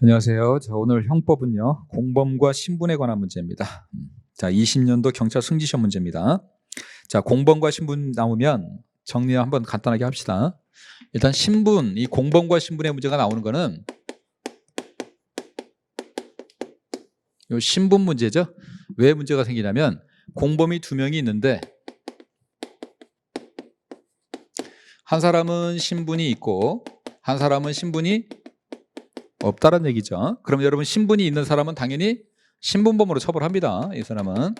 안녕하세요. 자, 오늘 형법은요. 공범과 신분에 관한 문제입니다. 음, 자, 20년도 경찰 승지시험 문제입니다. 자, 공범과 신분 나오면 정리 한번 간단하게 합시다. 일단 신분, 이 공범과 신분의 문제가 나오는 거는 요 신분 문제죠. 왜 문제가 생기냐면 공범이 두 명이 있는데 한 사람은 신분이 있고 한 사람은 신분이 없다는 얘기죠. 그럼 여러분 신분이 있는 사람은 당연히 신분범으로 처벌합니다. 이 사람은.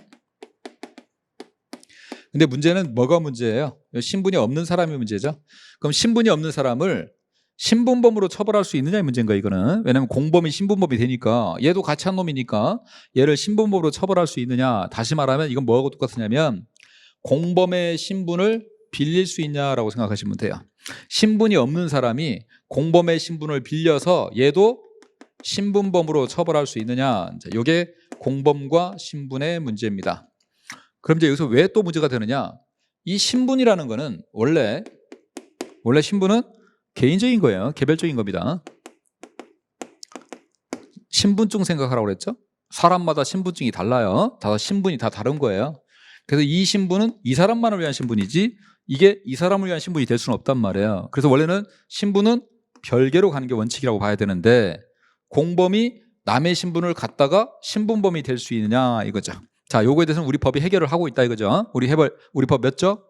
근데 문제는 뭐가 문제예요? 신분이 없는 사람이 문제죠. 그럼 신분이 없는 사람을 신분범으로 처벌할 수 있느냐의 문제인 거예요, 이거는. 왜냐하면 공범이 신분범이 되니까 얘도 같이 한 놈이니까 얘를 신분범으로 처벌할 수 있느냐. 다시 말하면 이건 뭐하고 똑같으냐면 공범의 신분을 빌릴 수 있냐라고 생각하시면 돼요. 신분이 없는 사람이 공범의 신분을 빌려서 얘도 신분범으로 처벌할 수 있느냐. 이게 공범과 신분의 문제입니다. 그럼 이제 여기서 왜 또 문제가 되느냐? 이 신분이라는 거는 원래 원래 신분은 개인적인 거예요. 개별적인 겁니다. 신분증 생각하라고 그랬죠? 사람마다 신분증이 달라요. 다 신분이 다 다른 거예요. 그래서 이 신분은 이 사람만을 위한 신분이지 이게 이 사람을 위한 신분이 될 수는 없단 말이에요. 그래서 원래는 신분은 별개로 가는 게 원칙이라고 봐야 되는데 공범이 남의 신분을 갖다가 신분범이 될 수 있느냐 이거죠. 자, 요거에 대해서는 우리 법이 해결을 하고 있다 이거죠. 우리 해벌 우리 법 몇 조?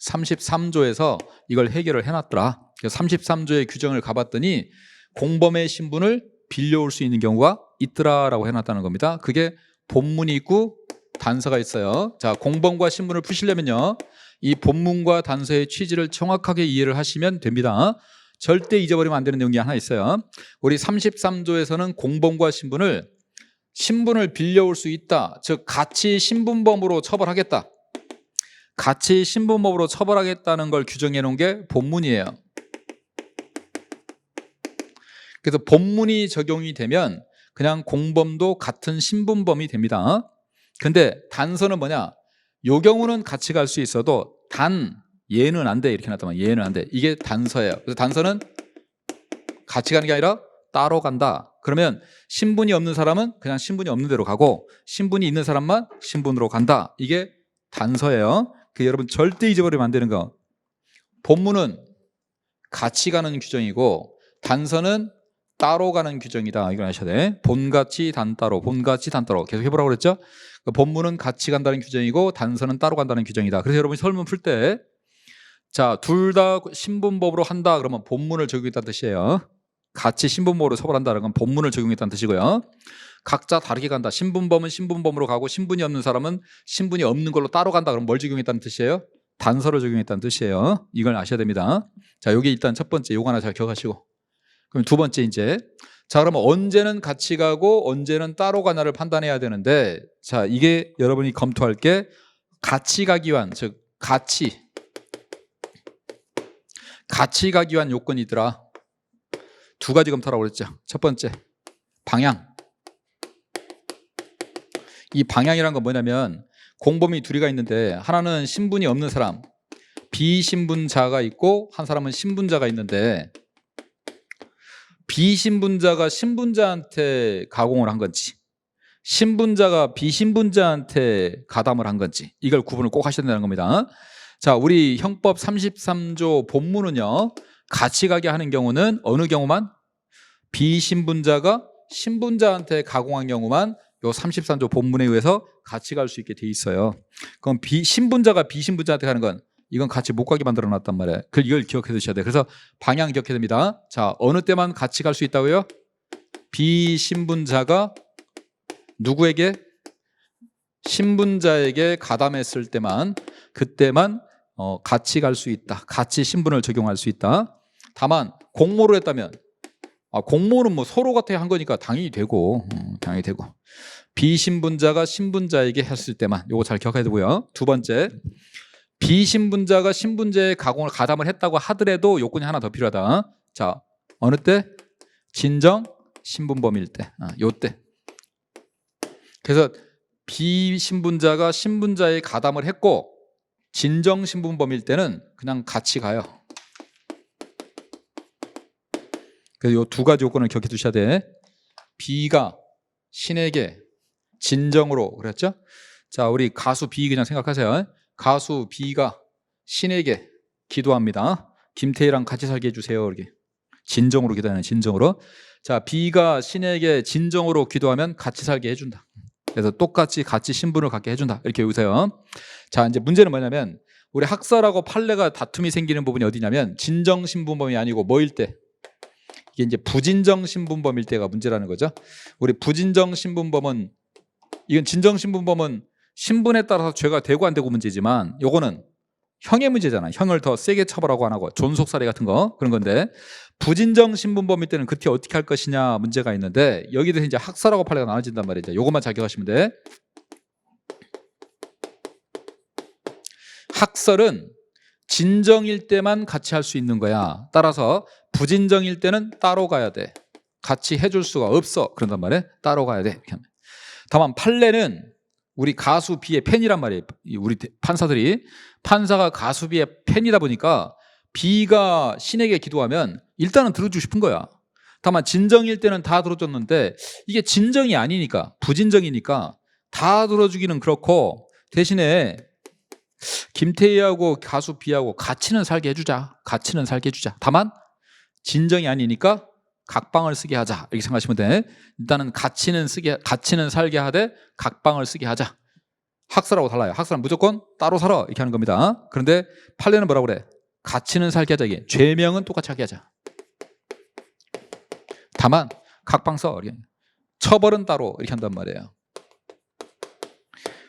33조에서 이걸 해결을 해 놨더라. 그래서 33조의 규정을 가봤더니 공범의 신분을 빌려올 수 있는 경우가 있더라라고 해 놨다는 겁니다. 그게 본문이 있고 단서가 있어요. 자, 공범과 신분을 푸시려면요. 이 본문과 단서의 취지를 정확하게 이해를 하시면 됩니다. 절대 잊어버리면 안 되는 내용이 하나 있어요. 우리 33조에서는 공범과 신분을 신분을 빌려올 수 있다. 즉 같이 신분범으로 처벌하겠다. 같이 신분범으로 처벌하겠다는 걸 규정해 놓은 게 본문이에요. 그래서 본문이 적용이 되면 그냥 공범도 같은 신분범이 됩니다. 근데 단서는 뭐냐? 요 경우는 같이 갈 수 있어도 단 얘는 안 돼. 이렇게 나타나면 얘는 안 돼. 이게 단서예요. 그래서 단서는 같이 가는 게 아니라 따로 간다. 그러면 신분이 없는 사람은 그냥 신분이 없는 대로 가고 신분이 있는 사람만 신분으로 간다. 이게 단서예요. 그 여러분 절대 잊어버리면 안 되는 거. 본문은 같이 가는 규정이고 단서는 따로 가는 규정이다. 이걸 아셔야 돼. 본같이 단따로, 본같이 단따로. 계속 해보라고 그랬죠? 그 본문은 같이 간다는 규정이고 단서는 따로 간다는 규정이다. 그래서 여러분이 설문 풀 때 자, 둘 다 신분법으로 한다. 그러면 본문을 적용했다는 뜻이에요. 같이 신분법으로 처벌한다는 건 본문을 적용했다는 뜻이고요. 각자 다르게 간다. 신분범은 신분범으로 가고 신분이 없는 사람은 신분이 없는 걸로 따로 간다. 그럼 뭘 적용했다는 뜻이에요? 단서를 적용했다는 뜻이에요. 이걸 아셔야 됩니다. 자, 여기 일단 첫 번째 요거 하나 잘 기억하시고. 그럼 두 번째 이제 자 그러면 언제는 같이 가고 언제는 따로 가나를 판단해야 되는데 자 이게 여러분이 검토할 게 같이 가기 위한 즉 같이 같이 가기 위한 요건이더라. 두 가지 검토하라고 그랬죠. 첫 번째 방향. 이 방향이란 건 뭐냐면 공범이 둘이가 있는데 하나는 신분이 없는 사람 비신분자가 있고 한 사람은 신분자가 있는데 비신분자가 신분자한테 가공을 한 건지 신분자가 비신분자한테 가담을 한 건지 이걸 구분을 꼭 하셔야 된다는 겁니다. 자, 우리 형법 33조 본문은요. 같이 가게 하는 경우는 어느 경우만 비신분자가 신분자한테 가공한 경우만 요 33조 본문에 의해서 같이 갈 수 있게 돼 있어요. 그럼 비 신분자가 비신분자한테 가는 건 이건 같이 못 가게 만들어 놨단 말이에요. 그 이걸 기억해 두셔야 돼요. 그래서 방향 기억해야 됩니다. 자, 어느 때만 같이 갈 수 있다고요? 비신분자가 누구에게 신분자에게 가담했을 때만 그때만 어, 같이 갈 수 있다. 같이 신분을 적용할 수 있다. 다만 공모를 했다면 아, 공모는 뭐 서로 같아 한 거니까 당연히 되고 음, 당연히 되고 비신분자가 신분자에게 했을 때만 요거 잘 기억해야 되고요. 두 번째 비신분자가 신분자의 가공을 가담을 했다고 하더라도 요건이 하나 더 필요하다. 자, 어느 때? 진정 신분범일 때. 아, 요 때. 그래서 비신분자가 신분자의 가담을 했고 진정 신분범일 때는 그냥 같이 가요. 그래서 요두 가지 요건을 기억해 두셔야 돼. B가 신에게 진정으로 그랬죠? 자, 우리 가수 B 그냥 생각하세요. 가수 B가 신에게 기도합니다. 김태희랑 같이 살게 해주세요. 이렇게 진정으로 기도하는 진정으로. 자, B가 신에게 진정으로 기도하면 같이 살게 해준다. 그래서 똑같이 같이 신분을 갖게 해준다. 이렇게 외우세요. 자, 이제 문제는 뭐냐면 우리 학살하고 판례가 다툼이 생기는 부분이 어디냐면 진정 신분범이 아니고 뭐일 때 이게 이제 부진정 신분범일 때가 문제라는 거죠. 우리 부진정 신분범은 이건 진정 신분범은 신분에 따라서 죄가 되고 안 되고 문제지만 요거는 형의 문제잖아. 형을 더 세게 처벌하고 안 하고 존속 살해 같은 거 그런 건데 부진정 신분범일 때는 그때 어떻게 할 것이냐 문제가 있는데 여기서 이제 학살하고 판례가 나눠진단 말이죠. 요것만 자격하시면 돼. 학설은 진정일 때만 같이 할 수 있는 거야. 따라서 부진정일 때는 따로 가야 돼. 같이 해줄 수가 없어. 그런단 말이야. 따로 가야 돼. 다만 판례는 우리 가수 B의 팬이란 말이에요. 이 우리 대- 판사들이 판사가 가수 B의 팬이다 보니까 B가 신에게 기도하면 일단은 들어주고 싶은 거야. 다만 진정일 때는 다 들어줬는데 이게 진정이 아니니까 부진정이니까 다 들어주기는 그렇고 대신에 김태희하고 가수 B하고 같이는 살게 해주자. 같이는 살게 해주자. 다만 진정이 아니니까 각방을 쓰게 하자. 이렇게 생각하시면 돼. 일단은 같이는 쓰게 같이는 살게 하되 각방을 쓰게 하자. 학살하고 달라요. 학살은 무조건 따로 살아 이렇게 하는 겁니다. 그런데 판례는 뭐라고 그래? 같이는 살게 하자 이게. 죄명은 똑같이 하게 하자. 다만 각방 써. 이렇게. 처벌은 따로 이렇게 한단 말이에요.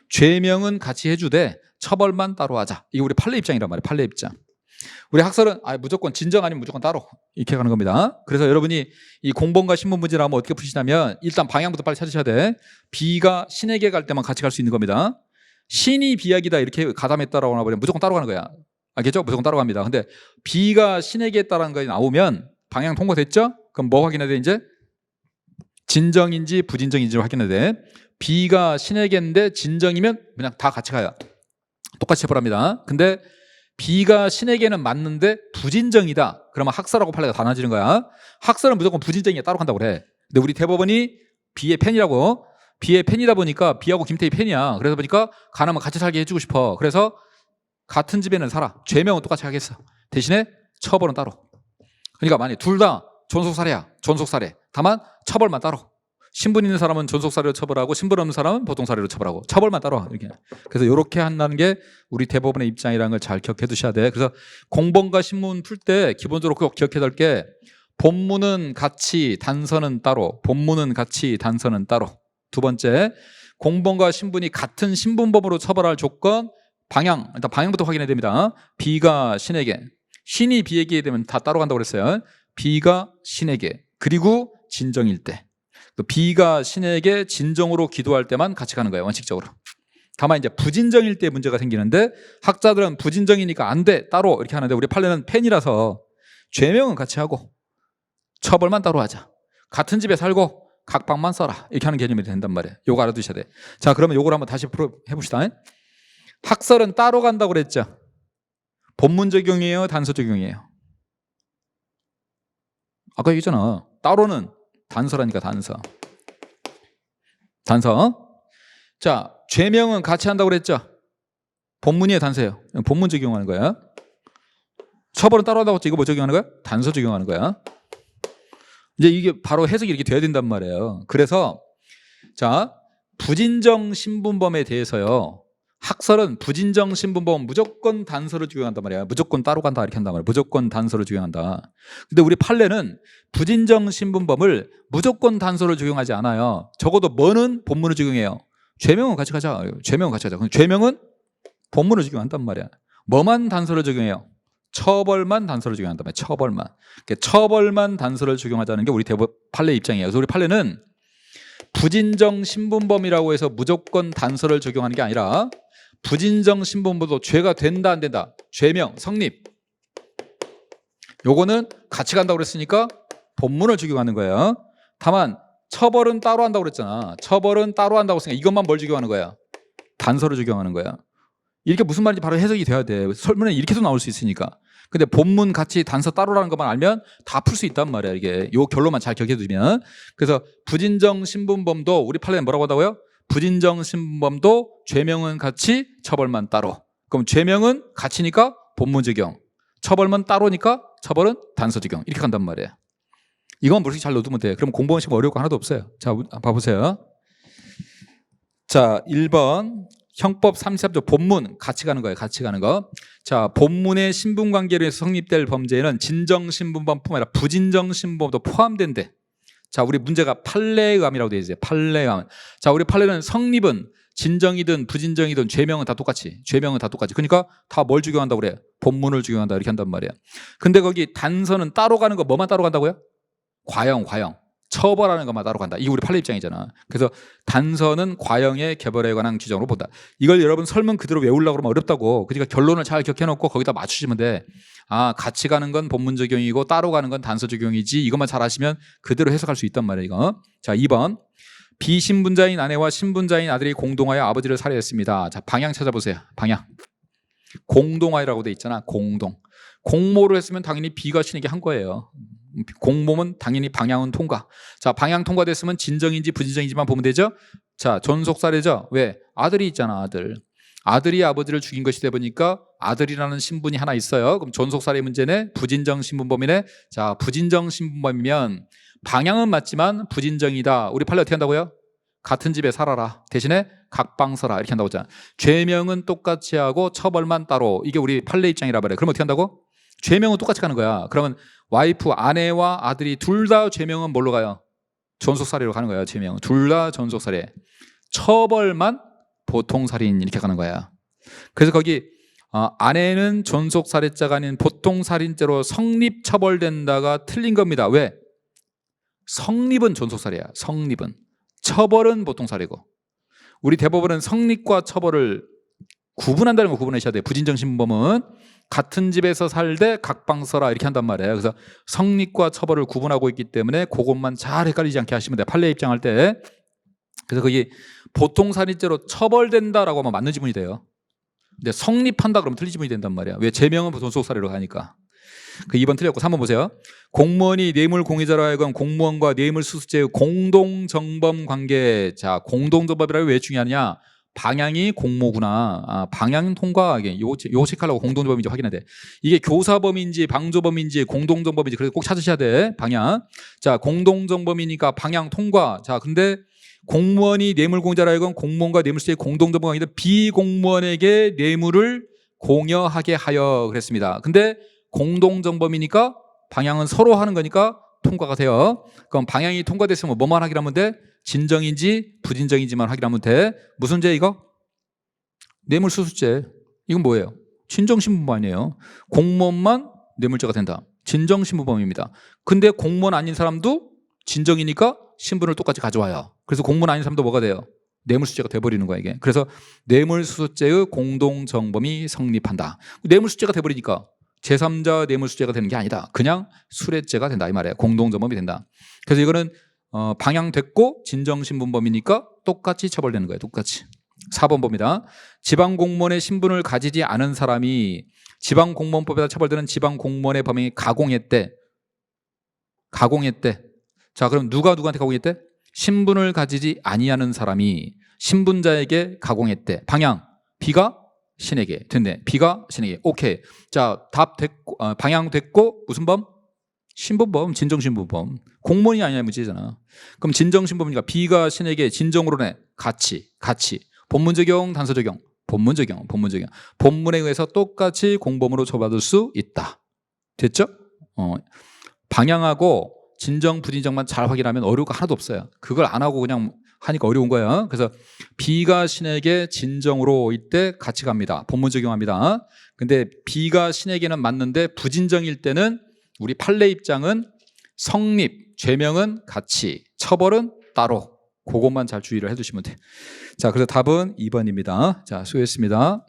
죄명은 같이 해주되 처벌만 따로 하자. 이게 우리 판례 입장이란 말이에요. 판례 입장. 우리 학설은 아 무조건 진정 아니면 무조건 따로 이렇게 가는 겁니다. 그래서 여러분이 이 공범과 신문 문제를 하면 어떻게 푸시냐면 일단 방향부터 빨리 찾으셔야 돼. B가 신에게 갈 때만 같이 갈 수 있는 겁니다. 신이 비약이다 이렇게 가담했다라고 나버리면 무조건 따로 가는 거야. 알겠죠? 무조건 따로 갑니다. 근데 B가 신에게 했다라는 거 나오면 방향 통과됐죠? 그럼 뭐 확인해야 돼 이제? 진정인지 부진정인지를 확인해야 돼. B가 신에게 했는데 진정이면 그냥 다 같이 가요. 똑같이 해보랍니다. 근데 B가 신에게는 맞는데 부진정이다. 그러면 학살하고 판례가 달라지는 거야. 학살은 무조건 부진정이야 따로 간다고 그래. 근데 우리 대법원이 B의 팬이라고 B의 팬이다 보니까 B하고 김태희 팬이야. 그래서 보니까 가나면 같이 살게 해주고 싶어. 그래서 같은 집에는 살아. 죄명은 똑같이 하겠어. 대신에 처벌은 따로. 그러니까 만약 둘다 존속살해야. 존속살해. 다만 처벌만 따로. 신분 있는 사람은 존속살해로 처벌하고 신분 없는 사람은 보통살해로 처벌하고 처벌만 따로 이렇게. 그래서 이렇게 한다는 게 우리 대법원의 입장이라는 걸 잘 기억해 두셔야 돼. 그래서 공범과 신문 풀 때 기본적으로 꼭 기억해야 될 게 본문은 같이 단서는 따로 본문은 같이 단서는 따로 두 번째 공범과 신분이 같은 신분법으로 처벌할 조건 방향 일단 방향부터 확인해야 됩니다. B가 신에게 신이 B에게 되면 다 따로 간다고 그랬어요. B가 신에게 그리고 진정일 때 또 B가 신에게 진정으로 기도할 때만 같이 가는 거예요. 원칙적으로. 다만 이제 부진정일 때 문제가 생기는데 학자들은 부진정이니까 안 돼. 따로 이렇게 하는데 우리 판례는 팬이라서 죄명은 같이 하고 처벌만 따로 하자. 같은 집에 살고 각방만 써라. 이렇게 하는 개념이 된단 말이에요. 요거 알아두셔야 돼. 자, 그러면 요걸 한번 다시 풀어 해봅시다. 학설은 따로 간다고 그랬죠. 본문 적용이에요, 단서 적용이에요. 아까 얘기했잖아. 따로는 단서라니까 단서. 단서. 자, 죄명은 같이 한다고 그랬죠. 본문이에요, 단서예요. 본문 적용하는 거야. 처벌은 따로 한다고 했죠. 이거 뭐 적용하는 거야? 단서 적용하는 거야. 이제 이게 바로 해석이 이렇게 돼야 된단 말이에요. 그래서 자 부진정 신분범에 대해서요. 학설은 부진정 신분범 무조건 단서를 적용한단 말이야. 무조건 따로 간다 이렇게 한단 말이야. 무조건 단서를 적용한다. 근데 우리 판례는 부진정 신분범을 무조건 단서를 적용하지 않아요. 적어도 뭐는 본문을 적용해요. 죄명은 같이 가자. 죄명은 같이 가자. 근데 죄명은 본문을 적용한단 말이야. 뭐만 단서를 적용해요? 처벌만 단서를 적용한단 말이야. 처벌만. 그러니까 처벌만 단서를 적용하자는 게 우리 대법 판례 입장이에요. 그래서 우리 판례는 부진정 신분범이라고 해서 무조건 단서를 적용하는 게 아니라 부진정 신분범도 죄가 된다 안 된다. 죄명 성립. 요거는 같이 간다고 그랬으니까 본문을 적용하는 거예요. 다만 처벌은 따로 한다고 그랬잖아. 처벌은 따로 한다고 했으니까 이것만 뭘 적용하는 거야? 단서를 적용하는 거야. 이렇게 무슨 말인지 바로 해석이 돼야 돼. 설문에 이렇게도 나올 수 있으니까. 근데 본문 같이 단서 따로라는 것만 알면 다 풀 수 있단 말이야. 이게 요 결론만 잘 기억해 두면. 그래서 부진정 신분범도 우리 판례에 뭐라고 한다고요? 부진정 신분범도 죄명은 같이 처벌만 따로. 그럼 죄명은 같이니까 본문 적용. 처벌만 따로니까 처벌은 단서 적용. 이렇게 간단 말이에요. 이건 머릿속에 잘 넣어두면 돼. 그럼 공부하는 시간 어려울 거 하나도 없어요. 자, 봐보세요. 자, 1번 형법 33조 본문 같이 가는 거예요. 같이 가는 거. 자, 본문의 신분 관계로 해서 성립될 범죄에는 진정 신분범뿐만 아니라 부진정 신분범도 포함된대. 자, 우리 문제가 판례감이라고 되어 있어요. 판례감. 자, 우리 판례는 성립은 진정이든 부진정이든 죄명은 다 똑같이. 죄명은 다 똑같이. 그러니까 다 뭘 적용한다고 그래? 본문을 적용한다 이렇게 한단 말이야. 근데 거기 단서는 따로 가는 거 뭐만 따로 간다고요? 과형, 과형. 처벌하는 것만 따로 간다. 이게 우리 판례 입장이잖아. 그래서 단서는 과형의 개벌에 관한 규정으로 본다. 이걸 여러분 설문 그대로 외우려고 그러면 어렵다고. 그러니까 결론을 잘 기억해놓고 거기다 맞추시면 돼. 아, 같이 가는 건 본문 적용이고 따로 가는 건 단서 적용이지. 이것만 잘 아시면 그대로 해석할 수 있단 말이야, 이거. 자, 2번. 비신분자인 아내와 신분자인 아들이 공동하여 아버지를 살해했습니다. 자, 방향 찾아보세요. 방향. 공동하여라고 돼 있잖아. 공동. 공모를 했으면 당연히 B가 신에게 한 거예요. 공모면 당연히 방향은 통과. 자, 방향 통과됐으면 진정인지 부진정인지만 보면 되죠? 자, 전속 살해죠? 왜? 아들이 있잖아, 아들. 아들이 아버지를 죽인 것이 돼 보니까 아들이라는 신분이 하나 있어요. 그럼 전속 살해 문제네. 부진정 신분범이네. 자, 부진정 신분범이면 방향은 맞지만 부진정이다. 우리 판례 어떻게 한다고요? 같은 집에 살아라. 대신에 각방 서라. 이렇게 한다고 했잖아. 죄명은 똑같이 하고 처벌만 따로. 이게 우리 판례 입장이라 말해. 그럼 어떻게 한다고? 죄명은 똑같이 가는 거야. 그러면 와이프, 아내와 아들이 둘 다 죄명은 뭘로 가요? 전속살해로 가는 거야. 죄명은 둘다 전속살해. 처벌만 보통살인 이렇게 가는 거야. 그래서 거기 어, 아내는 전속살해자가 아닌 보통살인죄로 성립 처벌된다가 틀린 겁니다. 왜? 성립은 전속살해야. 성립은 처벌은 보통살해고 우리 대법원은 성립과 처벌을 구분한다는 거 구분하셔야 돼요. 부진정 신범은 같은 집에서 살되 각방 써라 이렇게 한단 말이에요. 그래서 성립과 처벌을 구분하고 있기 때문에 그것만 잘 헷갈리지 않게 하시면 돼요. 판례 입장할 때. 그래서 거기 보통 살인죄로 처벌된다라고 하면 맞는 지문이 돼요. 근데 성립한다 그러면 틀린 지문이 된단 말이야. 왜 제명은 보통 소속사례로 가니까. 그 2번 틀렸고 3번 보세요. 공무원이 뇌물 공유자로 하여금 공무원과 뇌물 수수죄의 공동 정범 관계. 자, 공동 정범이라고 왜 중요하냐? 방향이 공모구나. 아, 방향 통과하게 요 요식하려고 공동정범인지 확인해야 돼. 이게 교사범인지 방조범인지 공동정범인지 그래서 꼭 찾으셔야 돼. 방향. 자, 공동정범이니까 방향 통과. 자, 근데 공무원이 뇌물공자라 하여금 공무원과 뇌물수의 공동정범이 아니라 비공무원에게 뇌물을 공여하게 하여 그랬습니다. 근데 공동정범이니까 방향은 서로 하는 거니까 통과가 돼요. 그럼 방향이 통과됐으면 뭐만 확인하면 돼? 진정인지 부진정인지만 확인하면 돼. 무슨 죄 이거? 뇌물수수죄. 이건 뭐예요? 진정신분범 아니에요. 공무원만 뇌물죄가 된다. 진정신분범입니다. 근데 공무원 아닌 사람도 진정이니까 신분을 똑같이 가져와요. 그래서 공무원 아닌 사람도 뭐가 돼요? 뇌물수죄가 돼버리는 거야 이게. 그래서 뇌물수수죄의 공동정범이 성립한다. 뇌물수죄가 돼버리니까 제3자 뇌물수죄가 되는 게 아니다. 그냥 수뢰죄가 된다 이 말이에요. 공동정범이 된다. 그래서 이거는 어, 방향됐고 진정신분범이니까 똑같이 처벌되는 거예요. 똑같이. 4번 봅니다. 지방공무원의 신분을 가지지 않은 사람이 지방공무원법에다 처벌되는 지방공무원의 범행이 가공했대. 가공했대. 자, 그럼 누가 누구한테 가공했대? 신분을 가지지 아니하는 사람이 신분자에게 가공했대. 방향. B가 신에게 됐네. B가 신에게. 오케이. 자, 답 됐고 어, 방향 됐고 무슨 범? 신분범, 진정신분범. 공무원이 아니야 문제잖아. 그럼 진정신분이니까 B가 신에게 진정으로네. 같이, 같이. 본문 적용, 단서 적용. 본문 적용, 본문 적용. 본문에 의해서 똑같이 공범으로 처받을 수 있다. 됐죠? 어, 방향하고 진정, 부진정만 잘 확인하면 어려울 거 하나도 없어요. 그걸 안 하고 그냥 하니까 어려운 거예요. 그래서 B가 신에게 진정으로 이때 같이 갑니다. 본문 적용합니다. 근데 B가 신에게는 맞는데 부진정일 때는 우리 판례 입장은 성립, 죄명은 같이, 처벌은 따로. 그것만 잘 주의를 해두시면 돼. 자, 그래서 답은 2번입니다. 자, 수고했습니다.